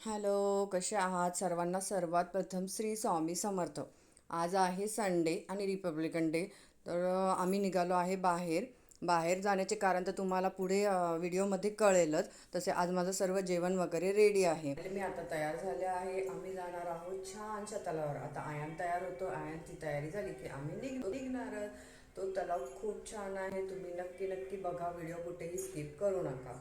Hello कसे आहात? सर्वांना सर्वात प्रथम श्री स्वामी समर्थ. आज आहे संडे आणि रिपब्लिकन डे तर आम्ही निघालो आहे बाहेर. बाहेर जाण्याचे कारण तर तुम्हाला पुढे व्हिडिओमध्ये कळेलच. तसे आज माझं सर्व जेवण वगैरे रेडी आहे. मी आता तयार झाले आहे. आम्ही जाणार आहोत छानशा तलावावर आता आयन तयार होतो. आयनची तयारी झाली की आम्ही निघ निघणार. तो तलाव खूप छान आहे. तुम्ही नक्की नक्की बघा. व्हिडिओ कुठेही स्किप करू नका.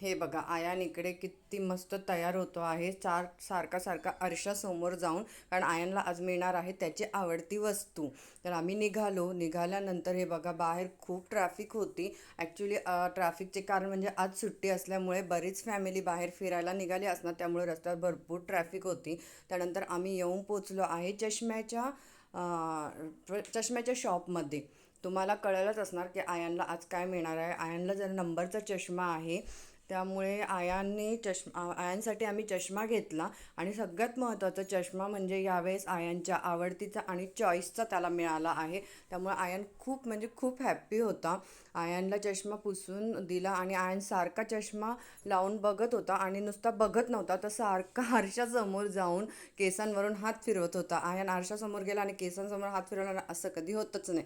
हे बघा आयान इकडे किती मस्त तयार होतो आहे. चार सारखा सारखा आरशासमोर जाऊन कारण आयनला आज मिळणार आहे त्याची आवडती वस्तू. तर आम्ही निघालो. निघाल्यानंतर हे बघा बाहेर खूप ट्रॅफिक होती. ॲक्च्युली ट्रॅफिकचे कारण म्हणजे आज सुट्टी असल्यामुळे बरीच फॅमिली बाहेर फिरायला निघाली असणार त्यामुळे रस्त्यावर भरपूर ट्रॅफिक होती. त्यानंतर आम्ही येऊन पोचलो आहे चष्म्याच्या चष्म्याच्या शॉपमध्ये तुम्हाला कळलंच असणार की आयनला आज काय मिळणार आहे. आयनला जर नंबरचा चष्मा आहे त्यामुळे आयांनी चष्मा आयांसाठी आम्ही चष्मा घेतला आणि सगळ्यात महत्त्वाचा चष्मा म्हणजे यावेळेस आयांच्या आवडतीचा आणि चॉईसचा त्याला मिळाला आहे. त्यामुळे आयन खूप म्हणजे खूप हॅप्पी होता. आयांना चष्मा पुसून दिला आणि आयन सारखा चष्मा लावून बघत होता आणि नुसता बघत नव्हता तर सारखा आरशासमोर जाऊन केसांवरून हात फिरवत होता. आयन आरशासमोर गेला आणि केसांसमोर हात फिरवणार असं कधी होतच नाही.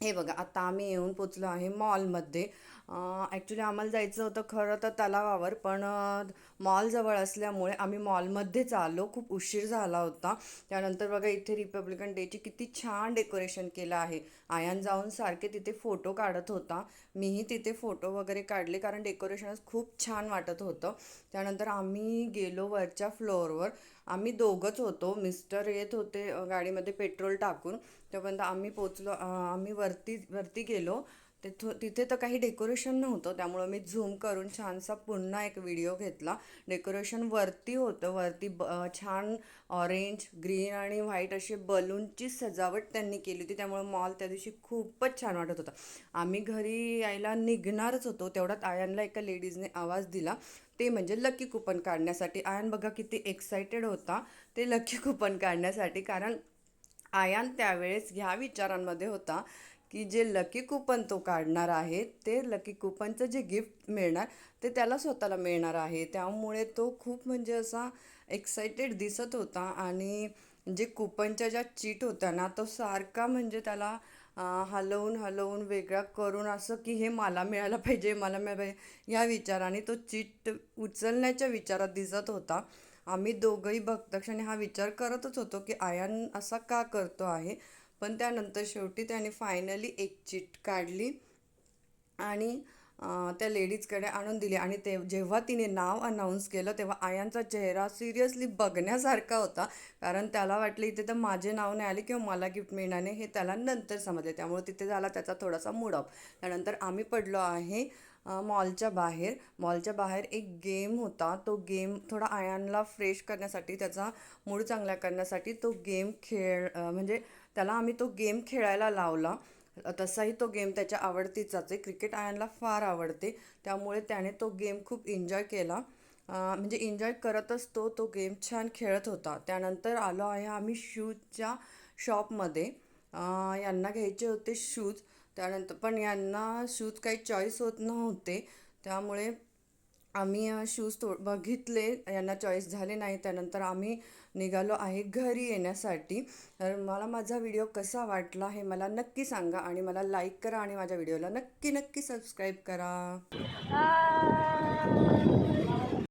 हे बघा आता आम्ही येऊन पोचलो आहे मॉलमध्ये. ॲक्च्युली आम्हाला जायचं होतं खरं तर तलावावर पण मॉल जवळ असल्यामुळे आम्ही मॉलमध्येच आलो. खूप उशीर झाला होता. त्यानंतर बघा इथे रिपब्लिकन डेची किती छान डेकोरेशन केलं आहे. आयान जाऊन सारखे तिथे फोटो काढत होता. मीही तिथे फोटो वगैरे काढले कारण डेकोरेशनच खूप छान वाटत होतं. त्यानंतर आम्ही गेलो वरच्या फ्लोअरवर आम्ही दोघंच होतो. मिस्टर येत होते गाडीमध्ये पेट्रोल टाकून. तोपर्यंत आम्ही पोचलो आम्ही वरती वरती गेलो. तिथं तिथे तर काही डेकोरेशन नव्हतं. त्यामुळं मी झूम करून छानसा पुन्हा एक व्हिडिओ घेतला. डेकोरेशन वरती होतं. वरती ब छान ऑरेंज ग्रीन आणि व्हाईट अशी बलूनची सजावट त्यांनी केली होती. त्यामुळं मॉल त्या दिवशी खूपच छान वाटत होता. आम्ही घरी यायला निघणारच होतो. तेवढ्यात आयांना एका लेडीजने आवाज दिला. ते म्हणजे लकी कुपन काढण्यासाठी. आयन बघा किती एक्सायटेड होता. ते लकी कुपन काढण्यासाठी. कारण आयान त्यावेळेस ह्या विचारांमध्ये होता की जे लकी कुपन तो काढणार आहे ते लकी कुपनचं जे गिफ्ट मिळणार ते त्याला स्वतःला मिळणार आहे. त्यामुळे तो खूप म्हणजे असा एक्सायटेड दिसत होता. आणि जे कुपनच्या ज्या चीट होत्या ना तो सारखा म्हणजे त्याला हलवून हलवून वेगळा करून असं की हे मला मिळायला पाहिजे मला मिळायला पाहिजे या विचाराने तो चीट उचलण्याच्या विचारात दिसत होता. आम्ही दोघंही भक्तक्षाने हा विचार करतच होतो की आयान असा का करतो आहे? पण त्यानंतर शेवटी त्याने फायनली एक चिट काढली आणि त्या लेडीजकडे आणून दिली. आणि ते जेव्हा तिने नाव अनाऊन्स केलं तेव्हा आयांचा चेहरा सिरियसली बघण्यासारखा होता. कारण त्याला वाटलं इथे तर माझे नाव नाही आले किंवा मला गिफ्ट मिळणार नाही हे त्याला नंतर समजले. त्यामुळे तिथे झाला त्याचा थोडासा मूड ऑफ त्यानंतर आम्ही पडलो आहे मॉलच्या बाहेर. मॉलच्या बाहेर एक गेम होता. तो गेम थोडा आयांना फ्रेश करण्यासाठी त्याचा मूड चांगला करण्यासाठी तो गेम खेळ म्हणजे त्याला आम्ही तो गेम खेळायला लावला. तसाही तो गेम त्याच्या आवडतीचाच आहे. क्रिकेट आयनला फार आवडते. त्यामुळे त्याने तो गेम खूप एन्जॉय केला. म्हणजे एन्जॉय करतच तो तो गेम छान खेळत होता. त्यानंतर आलो आहे आम्ही शूजच्या शॉपमध्ये यांना घ्यायचे होते शूज त्यानंतर पण यांना शूज काही चॉईस होत नव्हते. त्यामुळे आम्ही शूज तो बघितले यांना चॉईस झाले नाही त्यानंतर आम्ही निघालो आहे घरी येण्यासाठी. तर मला माझा व्हिडिओ कसा वाटला हे मला नक्की सांगा आणि मला लाईक करा आणि माझ्या व्हिडिओला नक्की नक्की सबस्क्राईब करा.